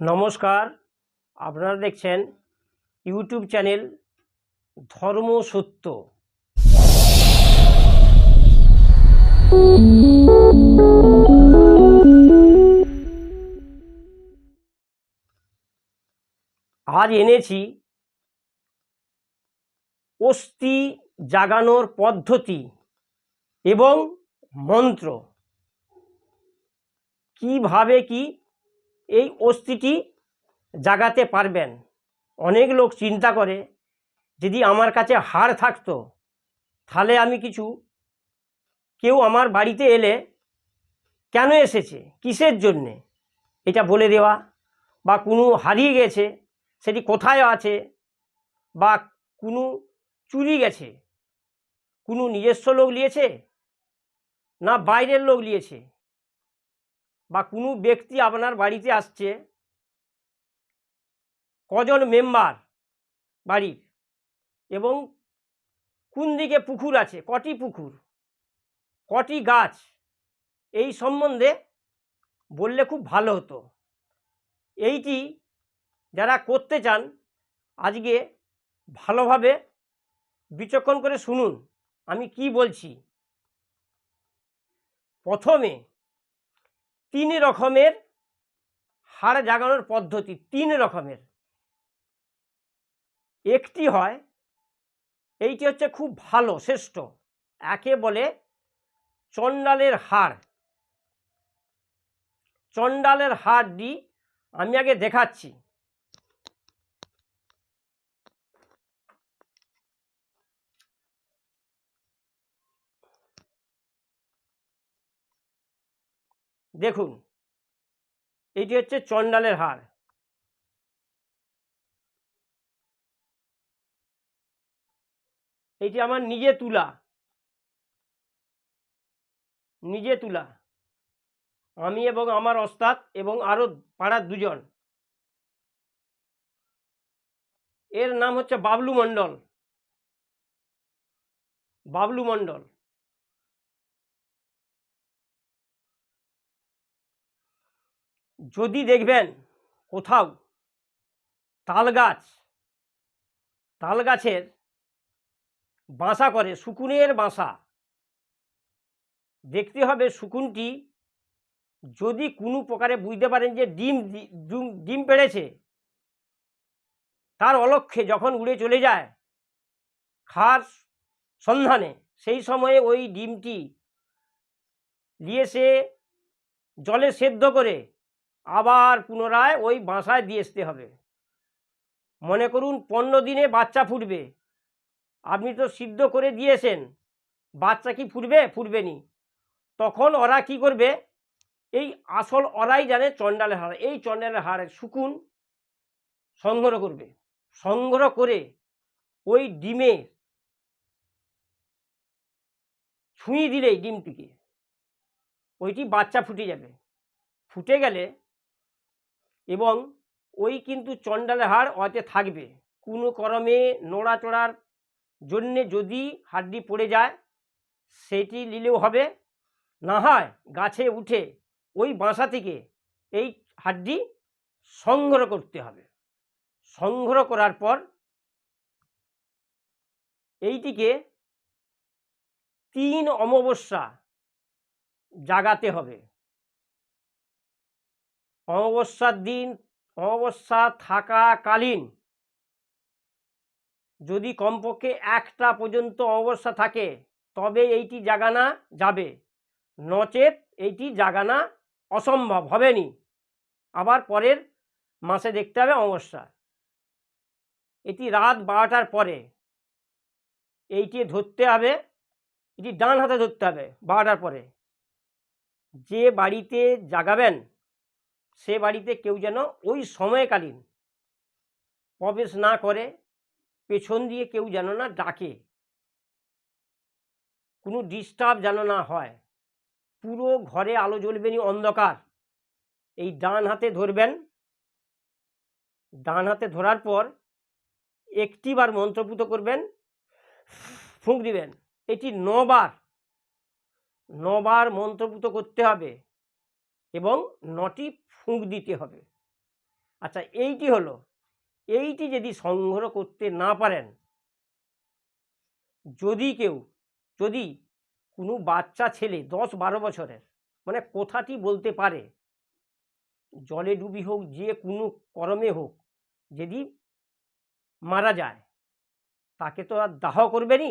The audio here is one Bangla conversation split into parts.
নমস্কার। আপনারা দেখছেন ইউটিউব চ্যানেল ধর্ম সত্য আজ এনেছি অস্থি জাগানোর পদ্ধতি এবং মন্ত্র। কীভাবে কি এই অস্থিটি জাগাতে পারবেন। অনেক লোক চিন্তা করে, যদি আমার কাছে হাড় থাকতো, তাহলে আমি কিছু, কেউ আমার বাড়িতে এলে কেন এসেছে? কিসের জন্যে? এটা বলে দেওয়া বা কোনো হারিয়ে গেছে, সেটি কোথায় আছে বা কোনো চুরি গেছে? কোনো নিজস্ব লোক নিয়েছে? না বাইরের লোক নিয়েছে? বা কোনো ব্যক্তি আপনার বাড়িতে আসছে, কজন মেম্বার বাড়ির এবং কোন দিকে পুকুর আছে, কটি পুকুর, কটি গাছ, এই সম্বন্ধে বললে খুব ভালো হতো। এইটি যারা করতে চান, আজকে ভালোভাবে বিচক্ষণ করে শুনুন, আমি কি বলছি। প্রথমে তিন রকমের হাড় জাগানোর পদ্ধতি, তিন রকমের। একটি হয়, এইটি হচ্ছে খুব ভালো, শ্রেষ্ঠ। একে বলে চণ্ডালের হাড় চণ্ডালের হাড়টি আমি আগে দেখাচ্ছি। দেখুন, এটি হচ্ছে চণ্ডালের হাড় এটি আমার নিজে তুলা। নিজে তুলা। আমি এবং আমার ওস্তাদ এবং আরও পাড়ার দুজন। এর নাম হচ্ছে বাবলু মণ্ডল। বাবলু মণ্ডল। যদি দেখবেন কোথাও তাল গাছ তাল গাছের বাসা করে, শুকুনের বাসা, দেখতে হবে শুকুনটি যদি কোনো প্রকারে বুঝতে পারেন যে ডিম ডিম- পেড়েছে, তার অলক্ষ্যে যখন উড়ে চলে যায় খার সন্ধানে, সেই সময়ে ওই ডিমটি নিয়ে সে জলে সেদ্ধ করে আবার পুনরায় ওই বাসায় দিয়ে আসতে হবে। মনে করুন পনেরো দিনে বাচ্চা ফুটবে। আপনি তো সিদ্ধ করে দিয়েছেন। বাচ্চা কি ফুটবে? ফুটবে নি তখন ওরা কি করবে? এই আসল ওরাই জানে চণ্ডালের হাড়। এই চণ্ডালের হাড়ের শুকুন সংগ্রহ করবে। সংগ্রহ করে ওই ডিমে ছুঁয়ে দিলেই ডিমটিকে। ওইটি বাচ্চা ফুটে যাবে। ফুটে গেলে এবং ওই কিন্তু চণ্ডালের হাড় ওতে থাকবে। কোনো করমে নড়াচড়ার জন্যে যদি হাড্ডি পড়ে যায়, সেটি নিলেও হবে। না হয় গাছে উঠে ওই বাসা থেকে এই হাড্ডি সংগ্রহ করতে হবে। সংগ্রহ করার পর এইটিকে তিন অমাবস্যা জাগাতে হবে। অমাবস্যার দিন অমাবস্যা থাকাকালীন। যদি কমপক্ষে একটা পর্যন্ত অমাবস্যা থাকে, তবে এইটি জাগানা যাবে। নচেত এইটি জাগানা অসম্ভব হবে হবেনি। আবার পরের মাসে দেখতে হবে অমাবস্যা। এটি রাত বারোটার পরে। এইটি ধরতে হবে, এটি ডান হাতে ধরতে হবে, বারোটার পরে। যে বাড়িতে জাগাবেন সে বাড়িতে কেউ যেন ওই সময়কালীন প্রবেশ না করে, পেছন দিয়ে কেউ যেন না ডাকে। কোনো ডিস্টার্ব যেন না হয়। পুরো ঘরে আলো জ্বলবে নি অন্ধকার। এই ডান হাতে ধরবেন। ডান হাতে ধরার পর একটিবার মন্ত্রপুত করবেন, ফুঁক দিবেন। এটি নবার। নবার মন্ত্রপুত করতে হবে। এবং নটি ফুঁক দিতে হবে। আচ্ছা এইটি হলো, এইটি যদি সংগ্রহ করতে না পারেন, যদি কেউ, যদি কোনো বাচ্চা ছেলে দশ বারো বছরের মানে কথাটি বলতে পারে, জলে ডুবি হোক, যে কোনো করমে হোক, যদি মারা যায়, তাকে তো আর দাহ করবেনি,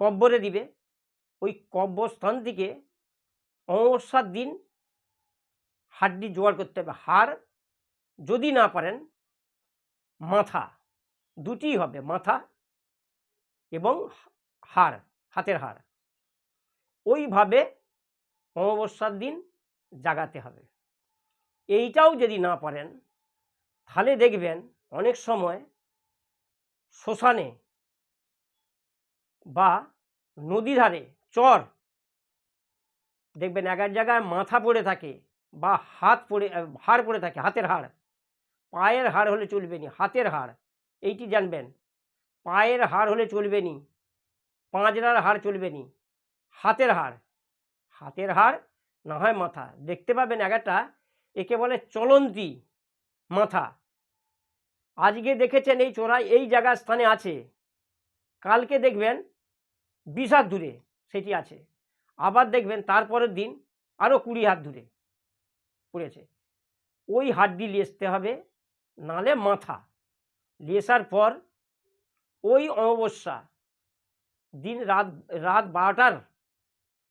কব্বরে দিবে। ওই কব্বরস্থান থেকে অমাবস্যার দিন হাড্ডি জোগাড় করতে হবে। হাড় যদি না পারেন, মাথা দুটি হবে, মাথা এবং হাড়, হাতের হাড়। ওইভাবে অমাবস্যার দিন জাগাতে হবে। এইটাও যদি না পারেন, তাহলে দেখবেন অনেক সময় শ্মশানে বা নদী ধারে চর, দেখবেন এক জায়গায় মাথা পড়ে থাকে বা হাত পড়ে হাড় পড়ে থাকে, হাতের হাড়। পায়ের হাড় হলে চলবে নি, হাতের হাড়, এইটি জানবেন। পায়ের হাড় হলে চলবে নি, পাঁজরার হাড় চলবে নি, হাতের হাড়। হাতের হাড় না হয় মাথা। দেখতে পাবেন এক একটা একে বলে চলন্তি মাথা। আজকে দেখেছেন এই চোরাই এই জায়গার স্থানে আছে। কালকে দেখবেন বিশ হাত দূরে সেটি আছে। আবার দেখবেন তারপরের দিন আরও কুড়ি হাত দূরে। পড়েছে। ওই হাড্ডি লিয়ে হবে, নালে মাথা। লেসার পর ওই অমাবস্যা, দিন রাত রাত বারোটার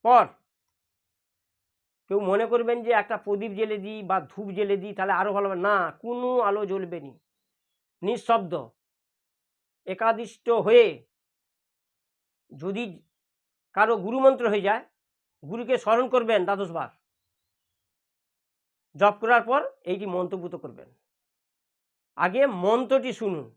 পর কেউ মনে করবেন যে একটা প্রদীপ জেলে দিই বা ধূপ জেলে দিই, তাহলে আরও ভালো না, কোনো আলো জ্বলবে নি। নিঃশব্দ। একাদিষ্ট হয়ে যদি কারও গুরুমন্ত্র হয়ে যায়, গুরুকে স্মরণ করবেন দ্বাদশবার। জপ করার পর এইটি মন্ত্রভূত করবেন। আগে মন্ত্রটি শুনুন।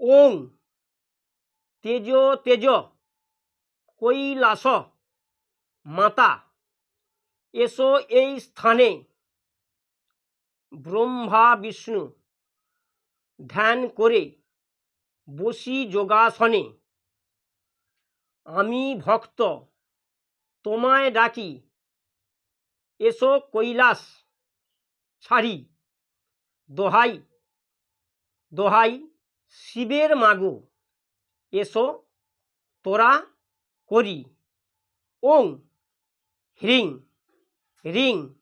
ওং তেজ তেজ কৈলাস মাতা, এসো এই স্থানে ব্রহ্মা বিষ্ণু। ধ্যান করে বসি যোগাসনে। আমি ভক্ত, তোমায় ডাকি, এসো কৈলাস ছাড়ি, দোহাই দোহাই শিবের মাগো, এসো তোরা করি। ওং, হ্রিং, রিং,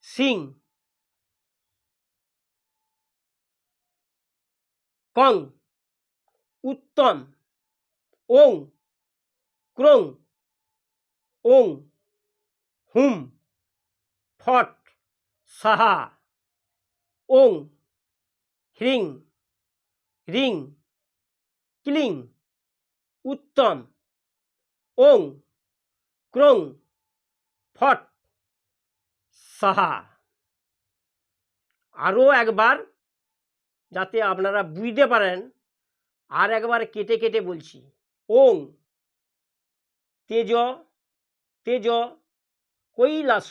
সিং কং, উত্তম, ওং, ক্রং, ওং, হুম, ফট, সাহা, ওং, হ্রিং, রিং, ক্লিং, উত্তম, ওং, ক্রং, ফট, সাহা। আরও একবার যাতে আপনারা বুঝতে পারেন। আর একবার কেটে কেটে বলছি, ওং, তেজ তেজ, কৈলাস,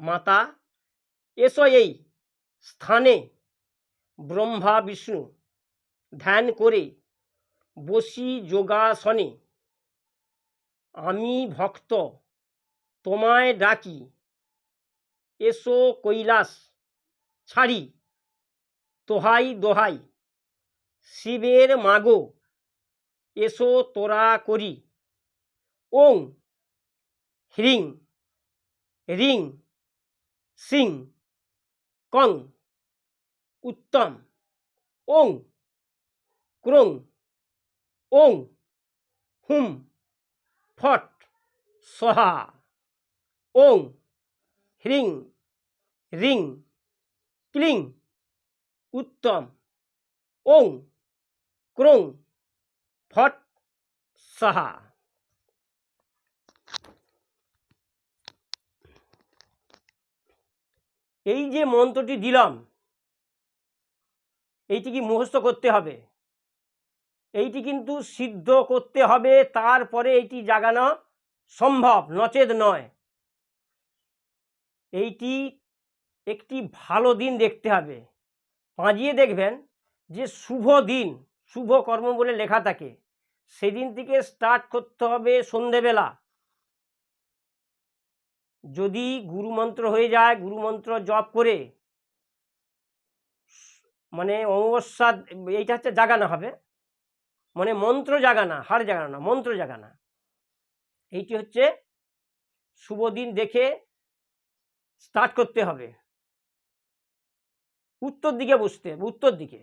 মাতা, এসো এই স্থানে ব্রহ্মা, বিষ্ণু ধ্যান করে বসি যোগাসনে। আমি ভক্ত, তোমায় ডাকি, এসো কৈলাস, ছাড়ি। তোহাই দোহাই, শিবের মাগো, এসো তোরা করি। ওং, হ্রিং, রিং, সিং, কং, উত্তম। ওং, ক্রং। ওং, হুম, ফট, সহা। ওং, হ্রিং, রিং, ক্লিং। উত্তম, ওং, ক্রং, ফট, সাহা। এই যে মন্ত্রটি দিলাম, এইটি কি মুখস্থ করতে হবে? এইটি কিন্তু সিদ্ধ করতে হবে, তারপরে এইটি জাগানো সম্ভব, নচেত নয়। এইটি একটি ভালো দিন দেখতে হবে। পাঁজিয়ে দেখবেন যে শুভ দিন, শুভ কর্ম বলে লেখা থাকে। সেদিন থেকে স্টার্ট করতে হবে সন্ধেবেলা। যদি গুরুমন্ত্র হয়ে যায়, গুরুমন্ত্র জপ করে মানে অমাবস্যা, এইটা হচ্ছে জাগানো হবে। মানে মন্ত্র জাগানা হার জাগানো না মন্ত্র জাগানা। এইটি হচ্ছে শুভ দিন দেখে স্টার্ট করতে হবে। উত্তর দিকে বসতে উত্তর দিকে।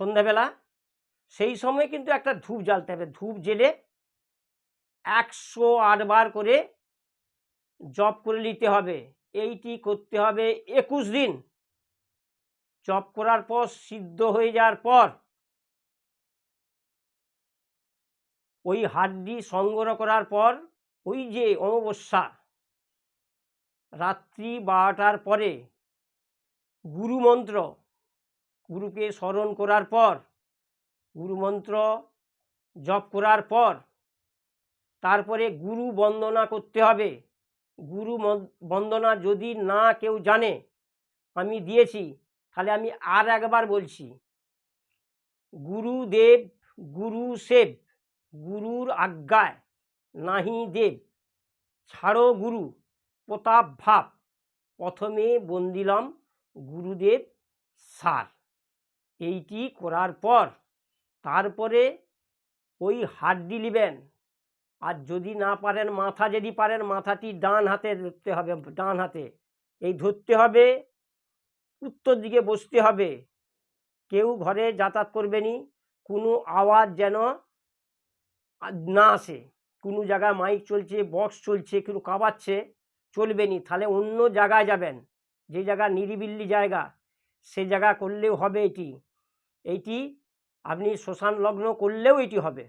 সন্ধ্যাবেলা, সেই সময় কিন্তু একটা ধূপ জ্বালতে হবে। ধূপ জেলে একশো আটবার করে জপ করে নিতে হবে। এইটি করতে হবে একুশ দিন। জপ করার পর, সিদ্ধ হয়ে যাওয়ার পর ওই হাড্ডি সংগ্রহ করার পর, ওই যে অমাবস্যা, রাত্রি বারোটার পরে গুরুমন্ত্র, গুরুকে স্মরণ করার পর, গুরুমন্ত্র জপ করার পর, তারপরে গুরু বন্দনা করতে হবে। গুরু বন্দনা যদি না কেউ জানে, আমি দিয়েছি, তাহলে আমি আর একবার বলছি। গুরুদেব, গুরু সেব, গুরুর আজ্ঞায় নাহি দেব। ছাড়ো গুরু, প্রতাপ ভাব, প্রথমে বন্দিলাম গুরুদেব সার এইটি করার পর তারপরে ওই হাড্ডি নিবেন আর যদি না পারেন মাথা, যদি পারেন মাথাটি ডান হাতে ধরতে হবে, ডান হাতে। এই ধরতে হবে, উত্তর দিকে বসতে হবে। কেউ ঘরে যাতায়াত করবেনি কোনো আওয়াজ যেন না আসে। কোনো জায়গায় মাইক চলছে, বক্স চলছে কেউ কাঁপাচ্ছে চলবে নি, তাহলে অন্য জায়গায় যাবেন। যে জায়গা নিরিবিল্লি জায়গা, সে জায়গা করলেও হবে এটি। এইটি আপনি শ্মশান লগ্ন করলেও এটি হবে।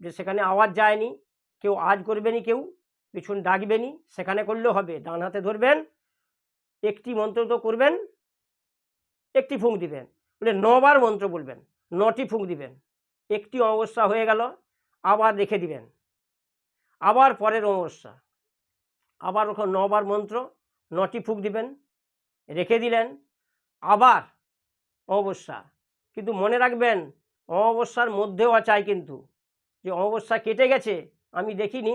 যে সেখানে আওয়াজ যায়নি, কেউ আজ করবেনি, কেউ পিছন ডাকবেনি, সেখানে করলেও হবে। ডান হাতে ধরবেন, একটি মন্ত্র তো করবেন, একটি ফুঁক দিবেন। বলে নবার মন্ত্র বলবেন, নটি ফুঁক দিবেন। একটি অমাবস্যা হয়ে গেল, আবার রেখে দিবেন। আবার পরের অমাবস্যা। আবার ওখানে নবার মন্ত্র নটি ফুঁক দিবেন, রেখে দিলেন, আবার অমাবস্যা। কিন্তু মনে রাখবেন, অমাবস্যার মধ্যেও চাই কিন্তু। যে অমাবস্যা কেটে গেছে, আমি দেখিনি,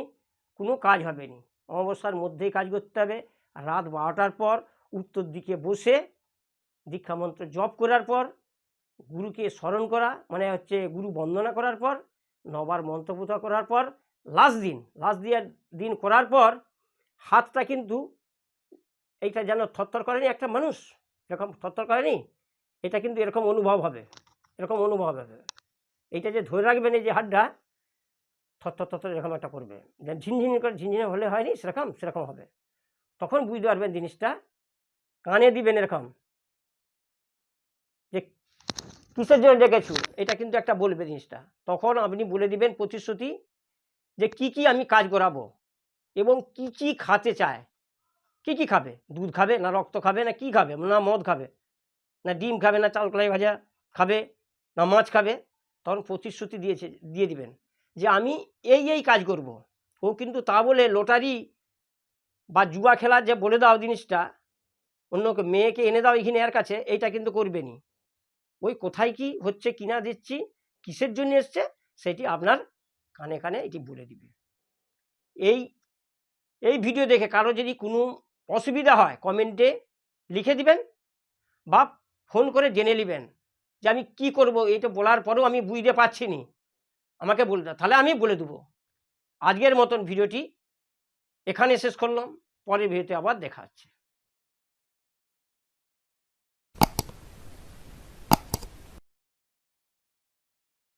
কোনো কাজ হবে নি। অমাবস্যার মধ্যেই কাজ করতে হবে। রাত বারোটার পর উত্তর দিকে বসে দীক্ষা মন্ত্র জপ করার পর, গুরুকে স্মরণ করা মানে হচ্ছে গুরু বন্দনা করার পর, নবার মন্ত্রপুতা করার পর লাস্ট দিন লাস্ট দিয়ে দিন করার পর, হাতটা কিন্তু এইটা যেন থরথর করেনি একটা মানুষ, এরকম থরথর করেনি এটা কিন্তু এরকম অনুভব হবে, এরকম অনুভব হবে। এইটা যে ধরে রাখবেন এই যে হাতটা থরথর থরথর এরকম একটা করবে। যেন ঝিনঝিন করে, ঝিনঝিনে হলে হয়নি সেরকম সেরকম হবে। তখন বুঝতে পারবেন জিনিসটা, কানে দিবেন এরকম, যে কিসের জন্য ডেকেছু? এটা কিন্তু একটা বলবে জিনিসটা। তখন আপনি বলে দিবেন প্রতিশ্রুতি যে কি কি আমি কাজ করাবো এবং কি কি খাতে চায়। কি কি খাবে? দুধ খাবে না রক্ত খাবে না কি খাবে? না মদ খাবে? না ডিম খাবে না চাল কলাই ভাজা খাবে? না মাছ খাবে? তখন প্রতিশ্রুতি দিয়েছে, দিয়ে দিবেন যে আমি এই এই কাজ করব। ও কিন্তু তা বলে লটারি বা জুয়া খেলার যে বলে দাও জিনিসটা, অন্য মেয়েকে এনে দাও এখানে এর কাছে, এইটা কিন্তু করবেনি ওই কোথায় কি হচ্ছে, কিনা দিচ্ছি কিসের জন্য এসছে, সেটি আপনার কানে কানে এটি বলে দিবে। এই এই ভিডিও দেখে কারও যদি কোনো অসুবিধা হয় কমেন্টে লিখে দিবেন বা ফোন করে জেনে নেবেন যে আমি কি করব এটা বলার পরেও আমি বুঝতে পারছি নি। আমাকে বলে দাও, তাহলে আমি বলে দেবো। আজকের মতন ভিডিওটি এখানে শেষ করলাম, পরের ভিডিওতে আবার দেখা হচ্ছে।